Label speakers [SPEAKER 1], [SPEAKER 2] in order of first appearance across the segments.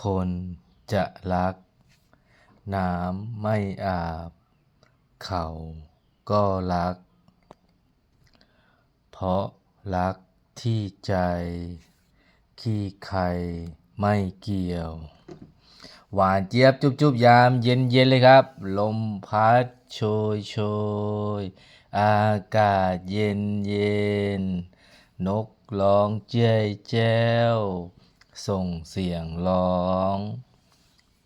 [SPEAKER 1] คนจะรัก น้ำไม่อาบ เขาก็รัก เพราะรักที่ใจ ขี้ใครไม่เกี่ยว หวานเจี๊ยบจุบจุบยามเย็นเย็นเลยครับ ลมพัดโชยโชยอากาศเย็นเย็น นกร้องเจ้ยแจ้ว ส่งเสียงร้อง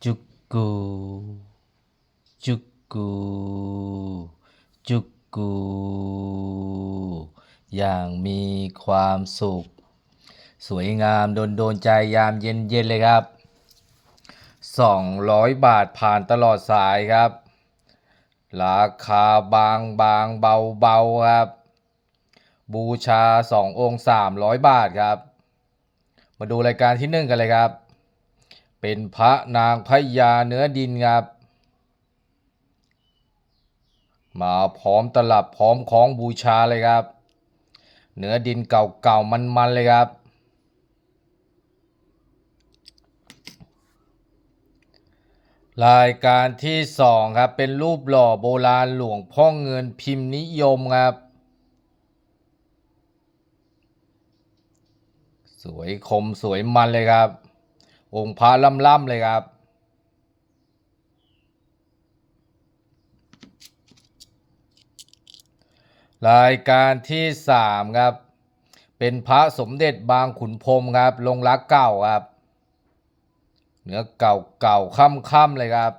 [SPEAKER 1] จุกกู จุกกู จุกกู อย่างมีความสุข สวยงามโดนโดนใจยามเย็นเย็นเลยครับ 200 บาทผ่านตลอดสายครับ ราคาบางบางเบาเบาครับ บูชา 2 องค์ 300 บาทครับ มาดูรายการที่หนึ่งกันเลยครับ เป็นพระนางพญาเนื้อดินครับ มาพร้อมตลับพร้อมของบูชาเลยครับ เนื้อดินเก่าๆมันๆเลยครับ รายการที่สองครับเป็นรูปหล่อโบราณหลวงพ่อเงินพิมพ์นิยมครับ สวยคมสวยมันเลยครับ องค์พระล่ำๆเลยครับ รายการที่สามครับ เป็นพระสมเด็จบางขุนพรมครับ ลงรักเก่าครับ เนื้อเก่าเก่าค่ำค่ำๆเลยครับ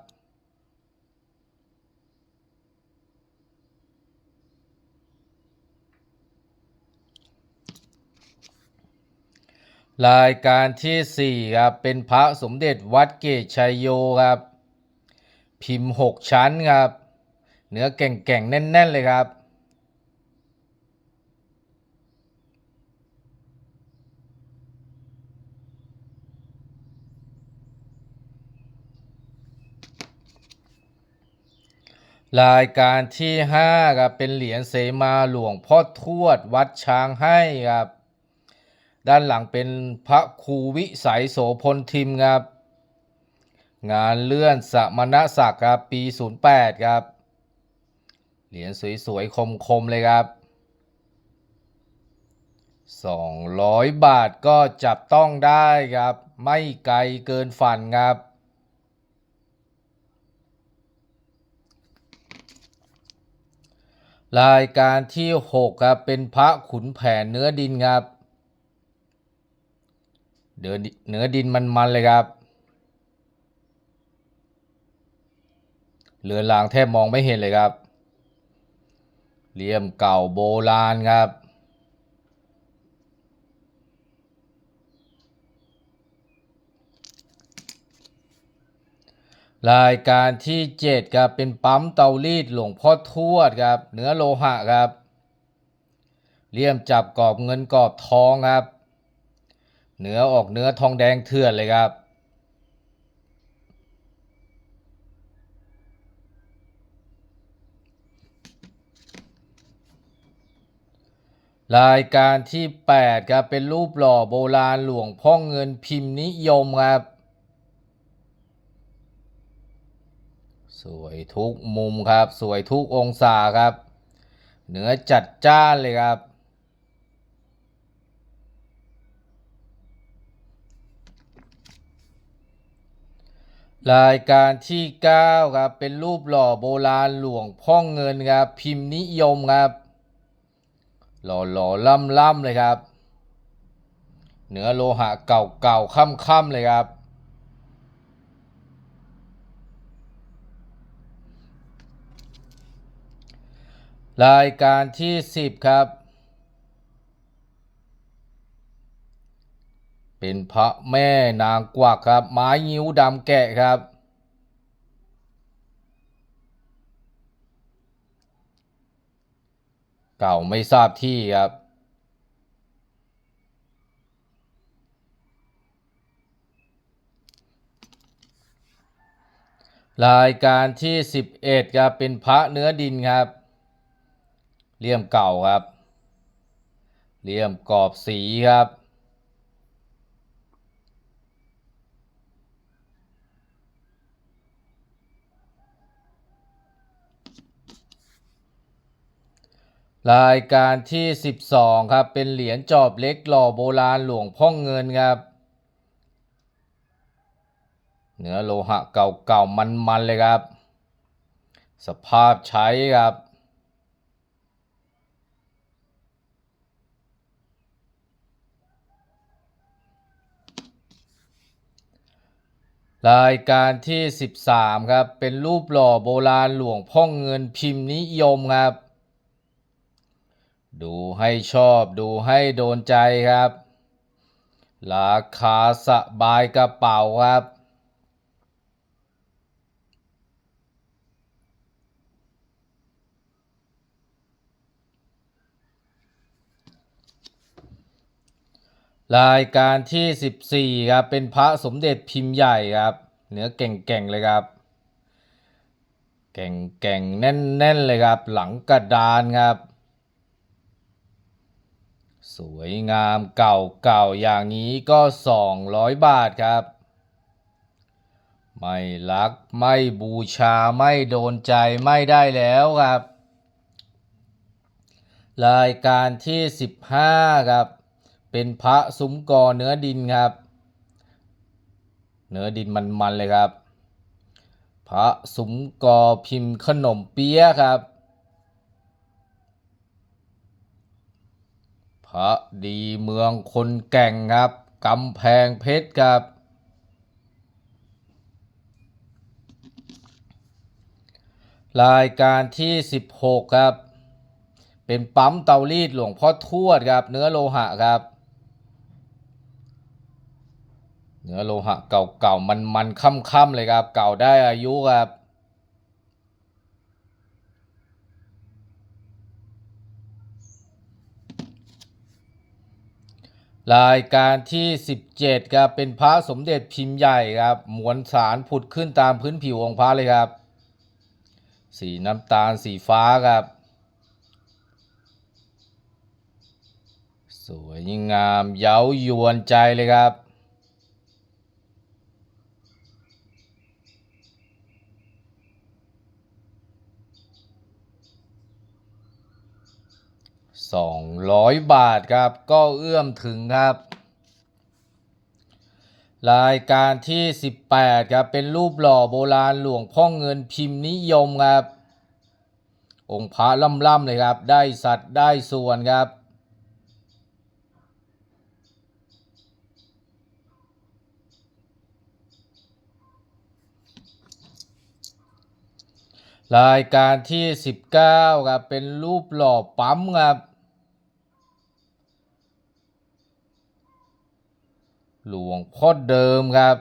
[SPEAKER 1] รายการที่สี่ครับ เป็นพระสมเด็จวัดเกตชัยโยครับ พิมพ์หกชั้นครับ เนื้อแก่งๆ แน่น ๆ เลยครับ รายการที่ห้าครับ เป็นเหรียญเสมาหลวงพ่อทวดวัดช้างให้ครับ ด้านหลังเป็นพระครูวิสัยโสพลทิมครับ งานเลื่อนสมณศักดิ์ครับปี 08 ครับ เหรียญสวยๆ คมๆ เลยครับ 200 บาทก็จับต้องได้ครับ ไม่ไกลเกินฝันครับรายการที่ 6 ครับ เป็นพระขุนแผนเนื้อดินครับ เนื้อดิเนื้อดินมันๆเลยครับ เรือนรางแทบมองไม่เห็นเลยครับ เหลี่ยมเก่าโบราณครับ รายการที่ 7 ครับ เป็นปั๊มเตารีดหลวงพ่อทวดครับ เนื้อโลหะครับ เหลี่ยมจับกรอบเงินกรอบทองครับ เนื้อออกเนื้อทองแดงเถื่อนเลยครับ รายการที่8ครับเป็นรูปหล่อโบราณหลวงพ่อเงินพิมพ์นิยมครับ สวยทุกมุมครับ สวยทุกองศาครับ เนื้อจัดจ้านเลยครับ รายการที่ 9 ครับ เป็นรูปหล่อโบราณหลวงพ่อเงินครับ พิมพ์นิยมครับ หล่อหล่อล่ำล่ำเลยครับ เนื้อโลหะเก่าเก่าค่ำค่ำเลยครับ รายการที่ 10 ครับ เป็นพระแม่นางกวักครับ ไม้งิ้วดำแกะครับ เก่าไม่ทราบที่ครับรายการที่ 11ครับเป็นพระเนื้อดินครับเลี่ยมเก่าครับเลี่ยมกรอบสีครับ รายการที่ 12 ครับ เป็นเหรียญจอบเล็กหล่อโบราณหลวงพ่อเงินครับ เนื้อโลหะเก่าๆมันๆเลยครับ สภาพใช้ครับ รายการที่ 13 ครับ เป็นรูปหล่อโบราณหลวงพ่อเงินพิมพ์นิยมครับ ดูให้ชอบดูให้โดนใจครับ ราคาสบายกระเป๋าครับ รายการที่ 14 ครับ เป็นพระสมเด็จพิมพ์ใหญ่ครับเนื้อเก่งๆเลยครับเก่งๆแน่นๆเลยครับ หลังกระดานครับ สวยงามเก่าๆอย่างนี้ก็ 200 บาทครับ ไม่รักไม่บูชาไม่โดนใจไม่ได้แล้วครับ รายการที่ 15 ครับ เป็นพระซุ้มกอเนื้อดินครับ เนื้อดินมันๆเลยครับ พระซุ้มกอพิมพ์ขนมเปี๊ยะครับ พระดีเมืองคนแก่งครับกำแพงเพชรครับ รายการที่ 16 ครับ เป็นปั๊มเตารีดหลวงพ่อทวดครับ เนื้อโลหะครับ เนื้อโลหะเก่าๆมันๆค่ำๆเลยครับ เก่าได้อายุครับ รายการที่ 17ครับเป็นพระสมเด็จพิมพ์ใหญ่ครับมวลสารผุดขึ้นตามพื้นผิวองค์พระเลยครับ สีน้ำตาลสีฟ้าครับ สวยงามเย้ายวนใจเลยครับ 200 บาทครับ ก็เอื้อมถึงครับ รายการที่ 18 ครับ เป็นรูปหล่อโบราณหลวงพ่อเงินพิมพ์นิยมครับ องค์พระล่ำๆเลยครับ ได้สัตว์ได้ส่วนครับรายการที่ 19ครับเป็นรูปหล่อปั๊มครับ หลวงพ่อเดิมครับ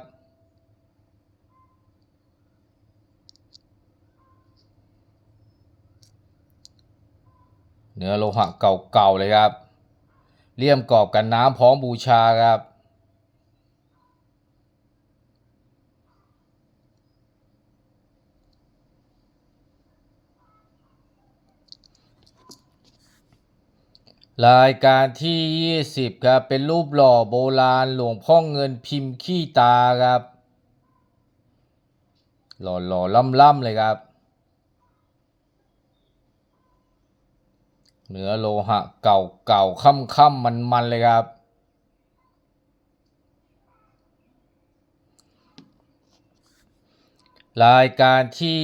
[SPEAKER 1] เนื้อโลหะเก่าๆเลยครับเลี่ยมกรอบกันน้ำพร้อมบูชาครับ รายการที่ 20 ครับ เป็นรูปหล่อโบราณหลวงพ่อเงินพิมพ์ขี้ตาครับ หล่อหล่อล่ำล่ำเลยครับ เนื้อโลหะเก่าเก่าค่ำค่ำมันมันเลยครับ รายการที่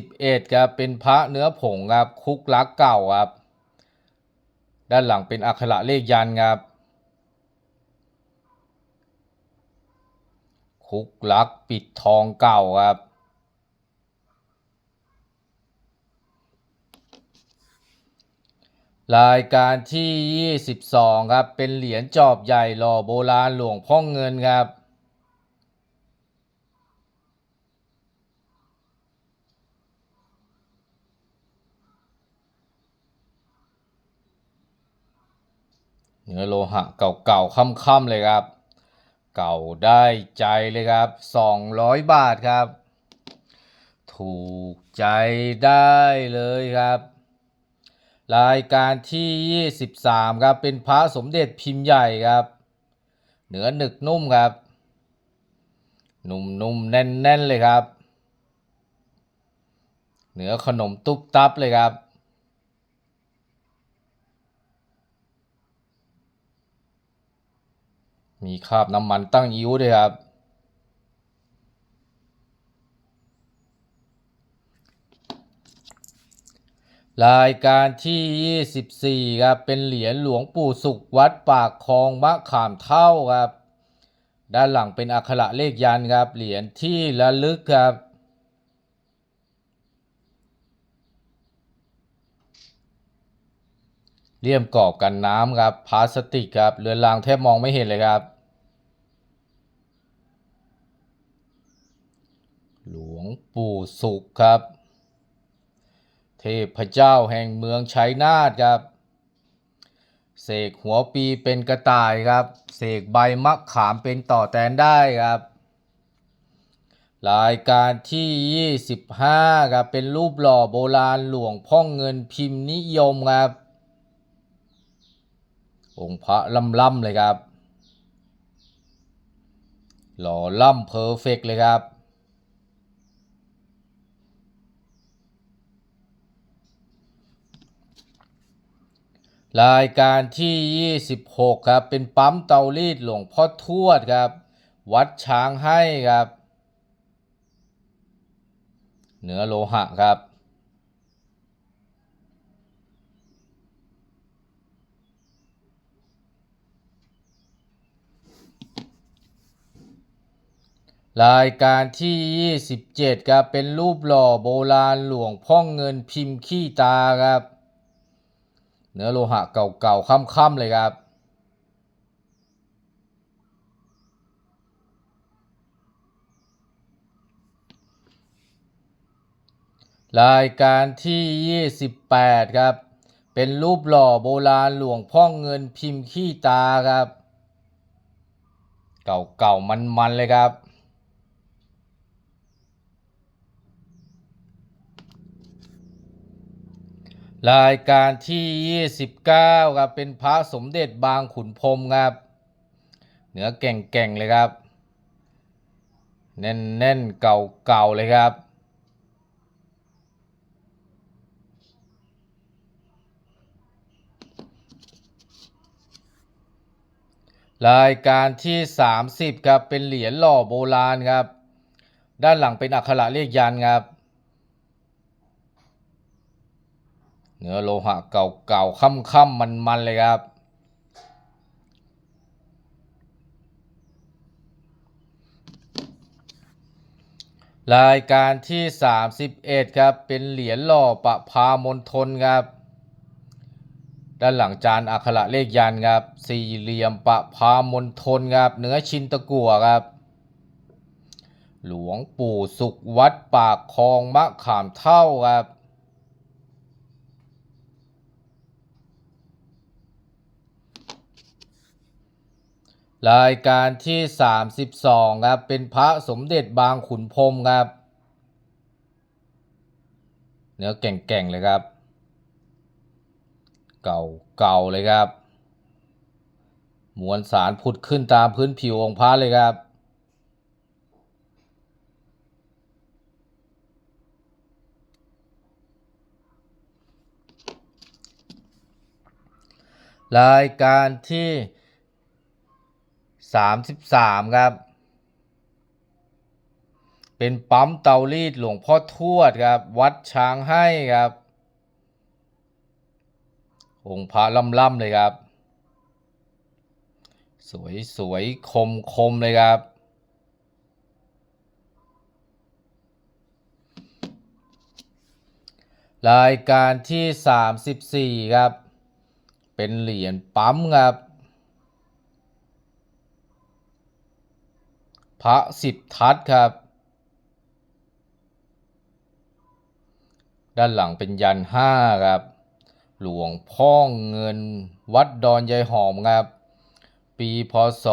[SPEAKER 1] 21 ครับ เป็นพระเนื้อผงครับ คุกลักเก่าครับ ด้านหลังเป็นอักขระเลขยันครับ คุกลักปิดทองเก่าครับ รายการที่ 22 ครับ เป็นเหรียญจอบใหญ่หล่อโบราณหลวงพ่อเงินครับ เนื้อโลหะเก่าๆค่ำๆเลยครับ เก่าได้ใจเลยครับ 200 บาทครับ ถูกใจได้เลยครับ รายการที่ 23 ครับ เป็นพระสมเด็จพิมพ์ใหญ่ครับเนื้อหนึกนุ่มครับ นุ่มๆแน่นๆเลยครับ เนื้อขนมตุ๊บตับเลยครับ มีคราบน้ำมันตั้งอิ้วด้วยครับ รายการที่ 24 ครับ เป็นเหรียญหลวงปู่สุขวัดปากคลองมะขามเท่าครับ ด้านหลังเป็นอักขระเลขยันครับ เหรียญที่ระลึกครับเลี่ยมกรอบกันน้ำครับพลาสติกครับเรือนรางแทบมองไม่เห็นเลยครับ หลวงปู่สุขครับ เทพเจ้าแห่งเมืองชัยนาทครับ เสกหัวปีเป็นกระต่ายครับ เสกใบมะขามเป็นต่อแตนได้ครับ รายการที่ 25ครับเป็นรูปหล่อโบราณหลวงพ่อเงินพิมพ์นิยมครับ องค์พระล่ำๆเลยครับหล่อล่ำเพอร์เฟกเลยครับ รายการที่ 26 ครับ เป็นปั๊มเตารีดหลวงพ่อทวดครับ วัดช้างให้ครับ เหนือโลหะครับ รายการที่ 27 ครับ เป็นรูปหล่อโบราณหลวงพ่อเงินพิมพ์ขี้ตาครับ เนื้อโลหะเก่าๆค่ำๆเลยครับรายการที่ 28 ครับ เป็นรูปหล่อโบราณหลวงพ่อเงินพิมพ์ขี้ตาครับ เก่าๆมันๆเลยครับ รายการที่ 29ครับเป็นพระสมเด็จบางขุนพรมครับเนื้อแก่งๆเลยครับ แน่นๆเก่าๆเลยครับ รายการที่ 30ครับเป็นเหรียญหล่อโบราณครับ ด้านหลังเป็นอักขระเลขยันครับ เนื้อโลหะเก่าๆค่ำๆมันๆเลยครับ รายการที่ 31 ครับ เป็นเหรียญหล่อประพามณฑลครับ ด้านหลังจานอักขระเลขยันครับ สี่เหลี่ยมประพามณฑลครับ เนื้อชินตะกั่วครับหลวงปู่สุขวัดปากคลองมะขามเท่าครับ รายการที่ 32 ครับ เป็นพระสมเด็จบางขุนพรมครับ เนื้อแก่งๆเลยครับ เก่าๆเลยครับ มวลสารผุดขึ้นตามพื้นผิวองค์พระเลยครับ รายการที่ 33 ครับ เป็นปั๊มเตารีดหลวงพ่อทวดครับ วัดช้างให้ครับ องค์พระล่ำๆเลยครับ สวยสวยคมคมเลยครับ รายการที่ 34 ครับ เป็นเหรียญปั๊มครับ พระสิบทัศครับ ด้านหลังเป็นยันห้าครับ หลวงพ่อเงินวัดดอนยายหอมครับ ปีพศ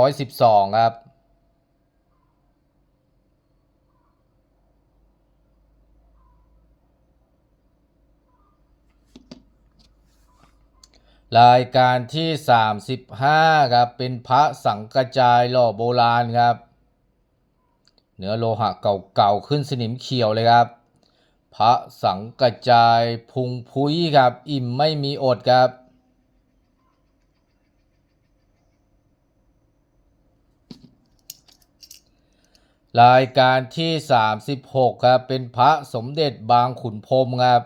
[SPEAKER 1] 2512 ครับ รายการที่ 35ครับเป็นพระสังกระจายหล่อโบราณครับ เนื้อโลหะเก่าๆขึ้นสนิมเขียวเลยครับ พระสังกระจายพุงพุ้ยครับ อิ่มไม่มีอดครับ รายการที่ 36ครับเป็นพระสมเด็จบางขุนพรมครับ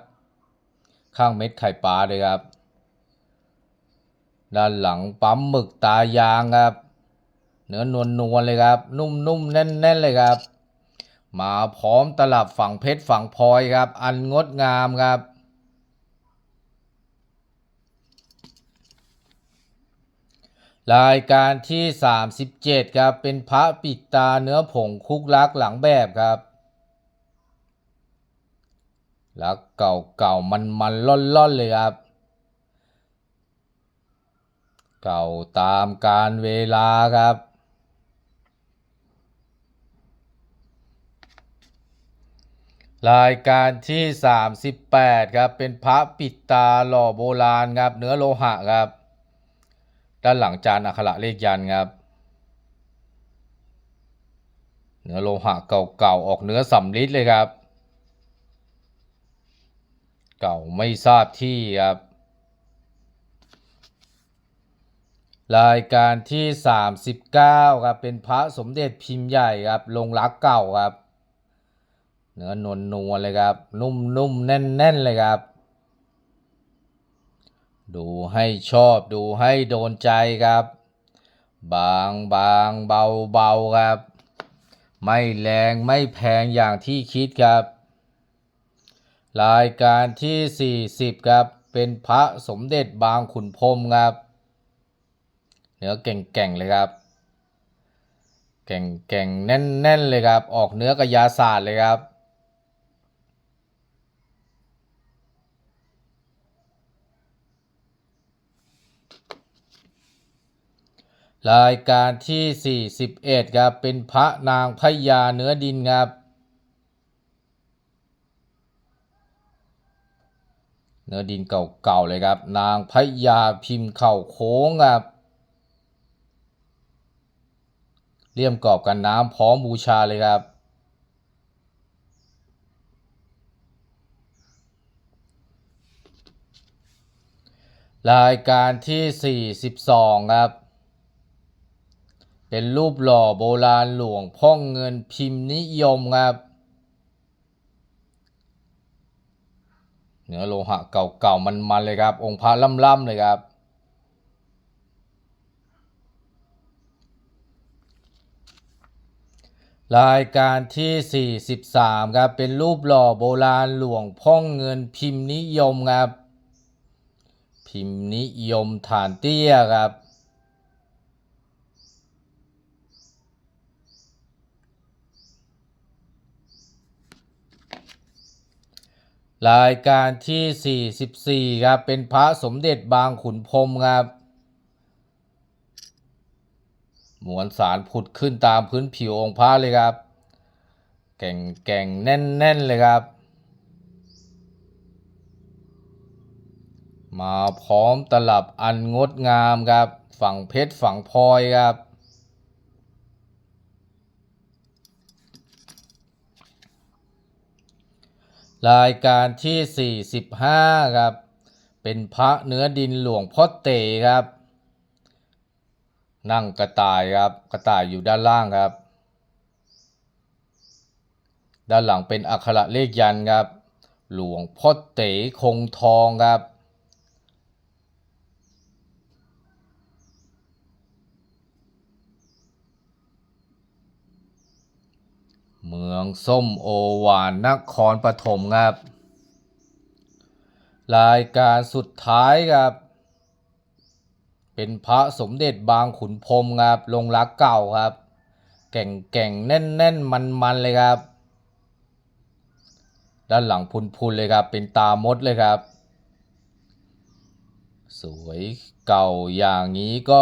[SPEAKER 1] ข้างเม็ดไข่ปลาเลยครับ ด้านหลังปั๊มหมึกตายางครับ เนื้อนวลนวลเลยครับ นุ่มๆแน่นๆเลยครับ มาพร้อมตลับฝั่งเพชรฝั่งพลอยครับ อันงดงามครับรายการที่ 37 ครับ เป็นพระปิดตาเนื้อผงคุกลักหลังแบบครับ ลักเก่าเก่ามันมันล่อนล่อนเลยครับ เก่าตามการเวลาครับ รายการที่ 38 ครับ เป็นพระปิดตาหล่อโบราณครับ เนื้อโลหะครับ ด้านหลังจานอักขระเลขยันครับ เนื้อโลหะเก่าๆ ออกเนื้อสำริดเลยครับ เก่าไม่ทราบที่ครับ รายการที่ 39ครับเป็นพระสมเด็จพิมพ์ใหญ่ครับลงรักเก่าครับ เนื้อนวลนวลเลยครับ นุ่มๆแน่นๆเลยครับ ดูให้ชอบดูให้โดนใจครับ บางบางเบาเบาครับ ไม่แรงไม่แพงอย่างที่คิดครับ รายการที่ 40 ครับ เป็นพระสมเด็จบางขุนพรมครับ นื้อเก่งๆเลยครับเก่งๆแน่นๆเลยครับ ออกเนื้อกระยาศาสตร์เลยครับรายการที่ 41 ครับ เป็นพระนางพญาเนื้อดินครับ เนื้อดินเก่าๆเลยครับ นางพญาพิมพ์เข่าโค้งครับ เลี่ยมกรอบกันน้ำพร้อมบูชาเลยครับ รายการที่ 42 ครับ เป็นรูปหล่อโบราณหลวงพ่องเงินพิมพ์นิยมครับเนื้อโลหะเก่าๆมันๆเลยครับ องค์พระล่ำๆเลยครับ รายการที่ 43 ครับ เป็นรูปหล่อโบราณหลวงพ่องเงินพิมพ์นิยมครับ พิมพ์นิยมฐานเตี้ยครับ รายการที่ 44 ครับ เป็นพระสมเด็จบางขุนพรมครับ มวลสารผุดขึ้นตามพื้นผิวองค์พระเลยครับ แก่งแก่งแน่นแน่นๆเลยครับ มาพร้อมตลับอันงดงามครับ ฝั่งเพชรฝั่งพลอยครับรายการที่ 45 ครับ เป็นพระเนื้อดินหลวงพ่อเตครับ นั่งกระต่ายครับ กระต่ายอยู่ด้านล่างครับ ด้านหลังเป็นอักขระเลขยันครับ หลวงพ่อเต๋คงทองครับ เมืองส้มโอหวานนครปฐมครับ รายการสุดท้ายครับ เป็นพระสมเด็จบางขุนพรมครับลงรักเก่าครับ แก่งแก่งแน่นแน่นมันมันเลยครับ ด้านหลังพุนพุนเลยครับ เป็นตามดเลยครับ สวยเก่าอย่างนี้ก็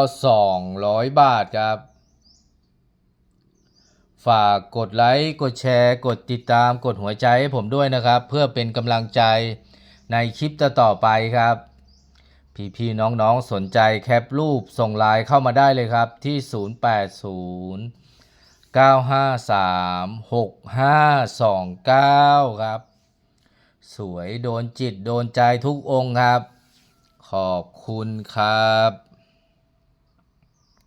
[SPEAKER 1] 200 บาทครับ ฝากกดไลค์ กดแชร์ กดติดตาม กดหัวใจให้ผมด้วยนะครับ เพื่อเป็นกำลังใจในคลิปต่อๆไปครับ พี่พี่น้องๆ สนใจแคปรูปส่งไลน์เข้ามาได้เลยครับที่ 080 953 6529 ครับ สวยโดนจิตโดนใจทุกองค์ครับ ขอบคุณครับ